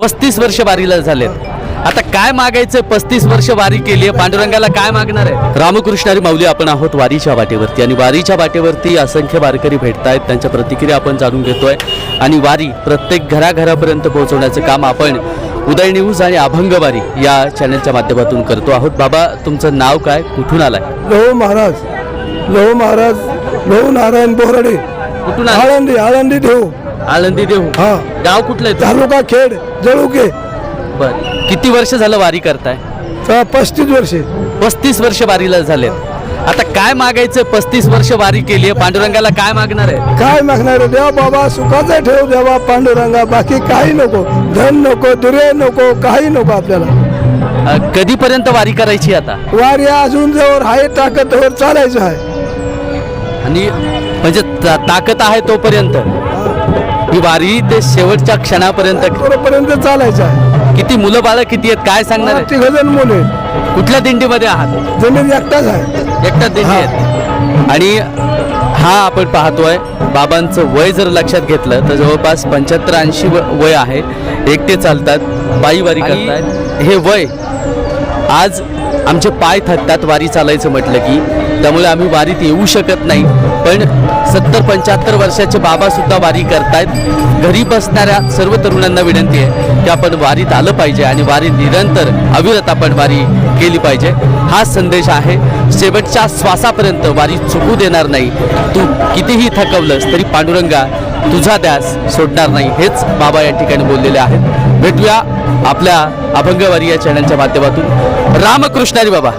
पस्तीस वर्ष वारीला झालेत. आता काय मागायचं? पस्तीस वर्ष वारी केली आहे. पांडुरंगाला काय मागणार आहे? रामकृष्णारी माऊली आपण आहोत वारीच्या वाटेवरती. आणि वारीच्या वाटेवरती असंख्य वारकरी भेटत आहेत त्यांच्या प्रतिक्रिया आपण जाणून घेतोय. आणि वारी प्रत्येक घराघरापर्यंत पोहोचवण्याचं काम आपण उदय न्यूज आणि अभंग वारी या चॅनलच्या माध्यमातून करतो आहोत. बाबा तुमचं नाव काय? कुठून आलाय? लहू महाराज. लहू महाराज. लहू नारायण बोराडे कुठून? आळंदी आळंदी देऊ. आळंदी देऊ हा. गाव कुठलं आहे तालुका खेड जळुके. बर. किती वर्ष झालं वारी करताय? पस्तीस वर्षे. पस्तीस वर्ष वारीला झालेत. आता काय मागायचं पस्तीस वर्ष वारी केली आहे? पांडुरंगाला काय मागणार आहे? काय मागणार देवा बाबा सुखाचा ठेव देवा पांडुरंगा. बाकी काही नको. धन नको दुरे नको काही नको आपल्याला. अ, कधीपर्यंत वारी करायची आता? वारी अजून जवळ आहे ताकदवर चालायचं आहे. आणि म्हणजे ता- ताकद आहे तोपर्यंत? ही वारी ते शेवटच्या क्षणापर्यंत पर्यंत चालायचं आहे. किती मुलं बाळ किती आहेत काय सांगणार आहे? तिघ जण मुले कुठल्या दिंडीमध्ये आहात? जमीन एकटाच आहे. एकटा दिंडी आहेत. आणि हा आपण पाहतोय बाबांचं वय जर लक्षात घेतलं तर जवळपास पंच्याहत्तर ऐंशी वय आहे. एकटे चालतात पायी वारी करतात हे वय आज आमचे पाय थकतात वारी चालायचं म्हटलं की. त्यामुळे आम्ही वारीत येऊ शकत नाही. पण सत्तर पंच्याहत्तर वर्षाचे बाबा सुद्धा वारी करतायत. घरी बसणाऱ्या सर्व तरुणांना विनंती आहे की आपण वारीत आलं पाहिजे आणि वारी निरंतर अविरत आपण वारी केली पाहिजे. हा संदेश आहे शेवटच्या श्वासापर्यंत वारी चुकू देणार नाही. तू कितीही थकवलंस तरी पांडुरंगा तुझा द्यास सोडणार नाही हेच बाबा या ठिकाणी बोललेले आहेत. भेटूया आपल्या अभंगवारी या चॅनलच्या माध्यमातून. रामकृष्णारी बाबा.